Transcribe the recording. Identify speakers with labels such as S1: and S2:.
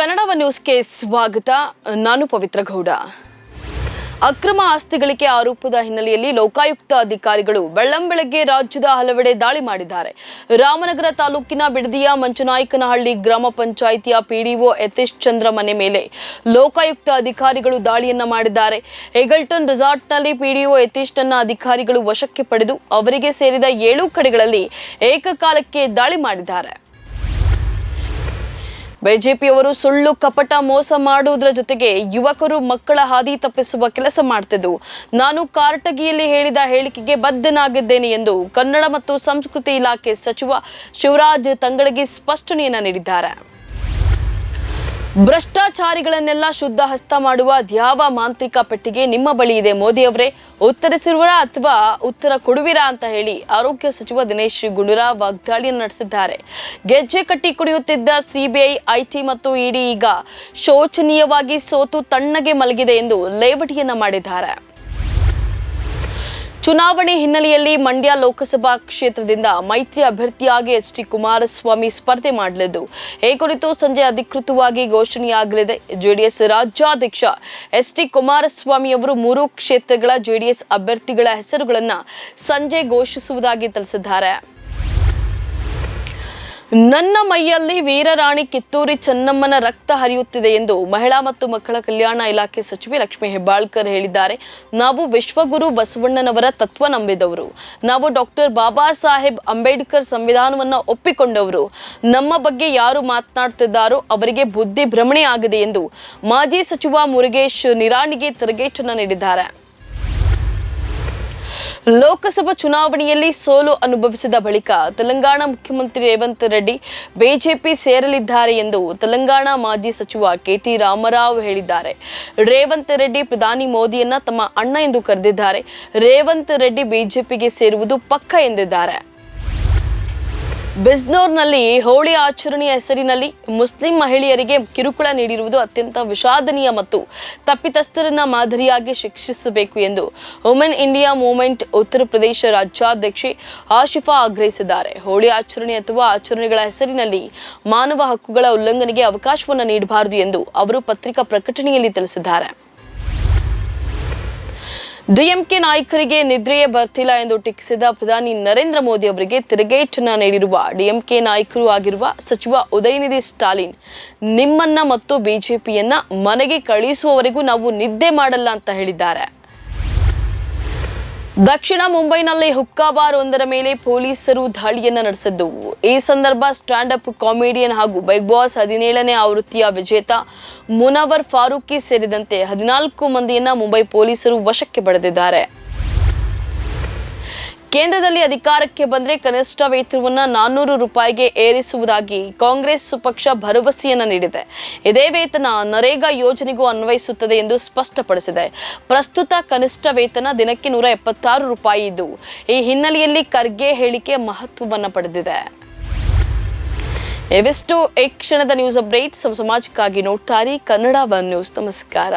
S1: ಕನ್ನಡವ ನ್ಯೂಸ್ಗೆ ಸ್ವಾಗತ. ನಾನು ಪವಿತ್ರ ಗೌಡ. ಅಕ್ರಮ ಆಸ್ತಿ ಗಳಿಕೆ ಆರೋಪದ ಹಿನ್ನೆಲೆಯಲ್ಲಿ ಲೋಕಾಯುಕ್ತ ಅಧಿಕಾರಿಗಳು ಬೆಳ್ಳಂಬೆಳಗ್ಗೆ ರಾಜ್ಯದ ಹಲವೆಡೆ ದಾಳಿ ಮಾಡಿದ್ದಾರೆ. ರಾಮನಗರ ತಾಲೂಕಿನ ಬಿಡದಿಯ ಮಂಚನಾಯಕನಹಳ್ಳಿ ಗ್ರಾಮ ಪಂಚಾಯಿತಿಯ ಪಿಡಿಒ ಯತೀಶ್ ಚಂದ್ರ ಮನೆ ಮೇಲೆ ಲೋಕಾಯುಕ್ತ ಅಧಿಕಾರಿಗಳು ದಾಳಿಯನ್ನ ಮಾಡಿದ್ದಾರೆ. ಹೆಗಲ್ಟನ್ ರೆಸಾರ್ಟ್ನಲ್ಲಿ ಪಿಡಿಒ ಯತೀಶ್ನ ಅಧಿಕಾರಿಗಳು ವಶಕ್ಕೆ ಪಡೆದು ಅವರಿಗೆ ಸೇರಿದ ಏಳು ಕಡೆಗಳಲ್ಲಿ ಏಕಕಾಲಕ್ಕೆ ದಾಳಿ ಮಾಡಿದ್ದಾರೆ. ಬಿಜೆಪಿಯವರು ಸುಳ್ಳು, ಕಪಟ, ಮೋಸ ಮಾಡುವುದರ ಜೊತೆಗೆ ಯುವಕರು ಮಕ್ಕಳ ಹಾದಿ ತಪ್ಪಿಸುವ ಕೆಲಸ ಮಾಡ್ತಿದ್ದು ನಾನು ಕಾರಟಗಿಯಲ್ಲಿ ಹೇಳಿದ ಹೇಳಿಕೆಗೆ ಬದ್ಧನಾಗಿದ್ದೇನೆ ಎಂದು ಕನ್ನಡ ಮತ್ತು ಸಂಸ್ಕೃತಿ ಇಲಾಖೆ ಸಚಿವ ಶಿವರಾಜ್ ತಂಗಡಗಿ ಸ್ಪಷ್ಟನೆಯನ್ನ ನೀಡಿದ್ದಾರೆ. ಭ್ರಷ್ಟಾಚಾರಿಗಳನ್ನೆಲ್ಲ ಶುದ್ಧ ಹಸ್ತ ಮಾಡುವ ದ್ಯಾವ ಮಾಂತ್ರಿಕ ಪೆಟ್ಟಿಗೆ ನಿಮ್ಮ ಬಳಿ ಇದೆ. ಮೋದಿ ಅವರೇ, ಉತ್ತರಿಸಿರುವರಾ ಅಥವಾ ಉತ್ತರ ಕೊಡುವಿರಾ ಅಂತ ಹೇಳಿ ಆರೋಗ್ಯ ಸಚಿವ ದಿನೇಶ್ ಗುಂಡೂರಾವ್ ವಾಗ್ದಾಳಿಯನ್ನು ನಡೆಸಿದ್ದಾರೆ. ಗೆಜ್ಜೆ ಕಟ್ಟಿ ಕುಡಿಯುತ್ತಿದ್ದ ಸಿಬಿಐ, ಐಟಿ ಮತ್ತು ಇಡಿ ಈಗ ಶೋಚನೀಯವಾಗಿ ಸೋತು ತಣ್ಣಗೆ ಮಲಗಿದೆ ಎಂದು ಲೇವಡಿಯನ್ನ ಮಾಡಿದ್ದಾರೆ. ಚುನಾವಣೆ ಹಿನ್ನೆಲೆಯಲ್ಲಿ ಮಂಡ್ಯ ಲೋಕಸಭಾ ಕ್ಷೇತ್ರದಿಂದ ಮೈತ್ರಿ ಅಭ್ಯರ್ಥಿಯಾಗಿ ಎಚ್ ಡಿ ಕುಮಾರಸ್ವಾಮಿ ಸ್ಪರ್ಧೆ ಮಾಡಲಿದ್ದು, ಈ ಕುರಿತು ಸಂಜೆ ಅಧಿಕೃತವಾಗಿ ಘೋಷಣೆಯಾಗಲಿದೆ. ಜೆಡಿಎಸ್ ರಾಜ್ಯಾಧ್ಯಕ್ಷ ಎಚ್ ಡಿ ಕುಮಾರಸ್ವಾಮಿ ಅವರು ಮೂರು ಕ್ಷೇತ್ರಗಳ ಜೆಡಿಎಸ್ ಅಭ್ಯರ್ಥಿಗಳ ಹೆಸರುಗಳನ್ನು ಸಂಜೆ ಘೋಷಿಸುವುದಾಗಿ ತಿಳಿಸಿದ್ದಾರೆ. ನನ್ನ ಮೈಯಲ್ಲಿ ವೀರರಾಣಿ ಕಿತ್ತೂರಿ ಚೆನ್ನಮ್ಮನ ರಕ್ತ ಹರಿಯುತ್ತಿದೆ ಎಂದು ಮಹಿಳಾ ಮತ್ತು ಮಕ್ಕಳ ಕಲ್ಯಾಣ ಇಲಾಖೆ ಸಚಿವೆ ಲಕ್ಷ್ಮಿ ಹೆಬ್ಬಾಳ್ಕರ್ ಹೇಳಿದ್ದಾರೆ. ನಾವು ವಿಶ್ವಗುರು ಬಸವಣ್ಣನವರ ತತ್ವ ನಂಬಿದವರು. ನಾವು ಡಾಕ್ಟರ್ ಬಾಬಾ ಸಾಹೇಬ್ ಅಂಬೇಡ್ಕರ್ ಸಂವಿಧಾನವನ್ನು ಒಪ್ಪಿಕೊಂಡವರು. ನಮ್ಮ ಬಗ್ಗೆ ಯಾರು ಮಾತನಾಡ್ತಿದ್ದಾರೋ ಅವರಿಗೆ ಬುದ್ಧಿ ಭ್ರಮಣೆ ಆಗಿದೆ ಎಂದು ಮಾಜಿ ಸಚಿವ ಮುರುಗೇಶ್ ನಿರಾಣಿಗೆ ತಿರುಗೇಟನ್ನ ನೀಡಿದ್ದಾರೆ. ಲೋಕಸಭಾ ಚುನಾವಣೆಯಲ್ಲಿ ಸೋಲು ಅನುಭವಿಸಿದ ಬಳಿಕ ತೆಲಂಗಾಣ ಮುಖ್ಯಮಂತ್ರಿ ರೇವಂತ್ ರೆಡ್ಡಿ ಬಿಜೆಪಿ ಸೇರಲಿದ್ದಾರೆ ಎಂದು ತೆಲಂಗಾಣ ಮಾಜಿ ಸಚಿವ ಕೆಟಿ ರಾಮರಾವ್ ಹೇಳಿದ್ದಾರೆ. ರೇವಂತ್ ರೆಡ್ಡಿ ಪ್ರಧಾನಿ ಮೋದಿಯನ್ನ ತಮ್ಮ ಅಣ್ಣ ಎಂದು ಕರೆದಿದ್ದಾರೆ. ರೇವಂತ್ ರೆಡ್ಡಿ ಬಿಜೆಪಿಗೆ ಸೇರುವುದು ಪಕ್ಕ ಎಂದಿದ್ದಾರೆ. ಬಿಜ್ನೋರ್ನಲ್ಲಿ ಹೋಳಿ ಆಚರಣೆಯ ಹೆಸರಿನಲ್ಲಿ ಮುಸ್ಲಿಂ ಮಹಿಳೆಯರಿಗೆ ಕಿರುಕುಳ ನೀಡಿರುವುದು ಅತ್ಯಂತ ವಿಷಾದನೀಯ ಮತ್ತು ತಪ್ಪಿತಸ್ಥರನ್ನ ಮಾದರಿಯಾಗಿ ಶಿಕ್ಷಿಸಬೇಕು ಎಂದು women India movement Uttar Pradesh ರಾಜ್ಯಾಧ್ಯಕ್ಷೆ Ashifa ಆಗ್ರಹಿಸಿದ್ದಾರೆ. ಹೋಳಿ ಆಚರಣೆ ಅಥವಾ ಆಚರಣೆಗಳ ಹೆಸರಿನಲ್ಲಿ ಮಾನವ ಹಕ್ಕುಗಳ ಉಲ್ಲಂಘನೆಗೆ ಅವಕಾಶವನ್ನು ನೀಡಬಾರದು ಎಂದು ಅವರು ಪತ್ರಿಕಾ ಪ್ರಕಟಣೆಯಲ್ಲಿ ತಿಳಿಸಿದ್ದಾರೆ. ಡಿಎಂಕೆ ನಾಯಕರಿಗೆ ನಿದ್ರೆಯೇ ಬರ್ತಿಲ್ಲ ಎಂದು ಟೀಕಿಸಿದ ಪ್ರಧಾನಿ ನರೇಂದ್ರ ಮೋದಿ ಅವರಿಗೆ ತಿರುಗೇಟನ್ನ ನೀಡಿರುವ ಡಿಎಂಕೆ ನಾಯಕರು ಆಗಿರುವ ಸಚಿವ ಉದಯನಿಧಿ ಸ್ಟಾಲಿನ್, ನಿಮ್ಮನ್ನ ಮತ್ತು ಬಿಜೆಪಿಯನ್ನ ಮನೆಗೆ ಕಳುಹಿಸುವವರೆಗೂ ನಾವು ನಿದ್ದೆ ಮಾಡಲ್ಲ ಅಂತ ಹೇಳಿದ್ದಾರೆ. ದಕ್ಷಿಣ ಮುಂಬೈನಲ್ಲಿ ಹುಕ್ಕಾ ಬಾರ್ ಒಂದರ ಮೇಲೆ ಪೊಲೀಸರು ದಾಳಿಯನ್ನ ನಡೆಸಿದ್ದು. ಈ ಸಂದರ್ಭ ಸ್ಟ್ಯಾಂಡ್ ಅಪ್ ಕಾಮಿಡಿಯನ್ ಹಾಗೂ ಬಿಗ್ ಬಾಸ್ ಹದಿನೇಳನೇ ಆವೃತ್ತಿಯ ವಿಜೇತ ಮುನವರ್ ಫಾರೂಕಿ ಸೇರಿದಂತೆ ಹದಿನಾಲ್ಕು ಮಂದಿಯನ್ನ ಮುಂಬೈ ಪೊಲೀಸರು ವಶಕ್ಕೆ ಪಡೆದಿದ್ದಾರೆ. ಕೇಂದ್ರದಲ್ಲಿ ಅಧಿಕಾರಕ್ಕೆ ಬಂದರೆ ಕನಿಷ್ಠ ವೇತನವನ್ನು ನಾನ್ನೂರು ರೂಪಾಯಿಗೆ ಏರಿಸುವುದಾಗಿ ಕಾಂಗ್ರೆಸ್ ಪಕ್ಷ ಭರವಸೆಯನ್ನು ನೀಡಿದೆ. ಇದೇ ವೇತನ ನರೇಗಾ ಯೋಜನೆಗೂ ಅನ್ವಯಿಸುತ್ತದೆ ಎಂದು ಸ್ಪಷ್ಟಪಡಿಸಿದೆ. ಪ್ರಸ್ತುತ ಕನಿಷ್ಠ ವೇತನ ದಿನಕ್ಕೆ ನೂರ ಎಪ್ಪತ್ತಾರು ರೂಪಾಯಿ ಇದ್ದು, ಈ ಹಿನ್ನೆಲೆಯಲ್ಲಿ ಖರ್ಗೆ ಹೇಳಿಕೆ ಮಹತ್ವವನ್ನು ಪಡೆದಿದೆ. ಇವಿಷ್ಟು. ಈ ಕ್ಷಣದ ನ್ಯೂಸ್ ಅಪ್ಡೇಟ್. ಸಮಾಜಕ್ಕಾಗಿ ನೋಡ್ತಾರೆ ಕನ್ನಡ ಒನ್ ನ್ಯೂಸ್. ನಮಸ್ಕಾರ.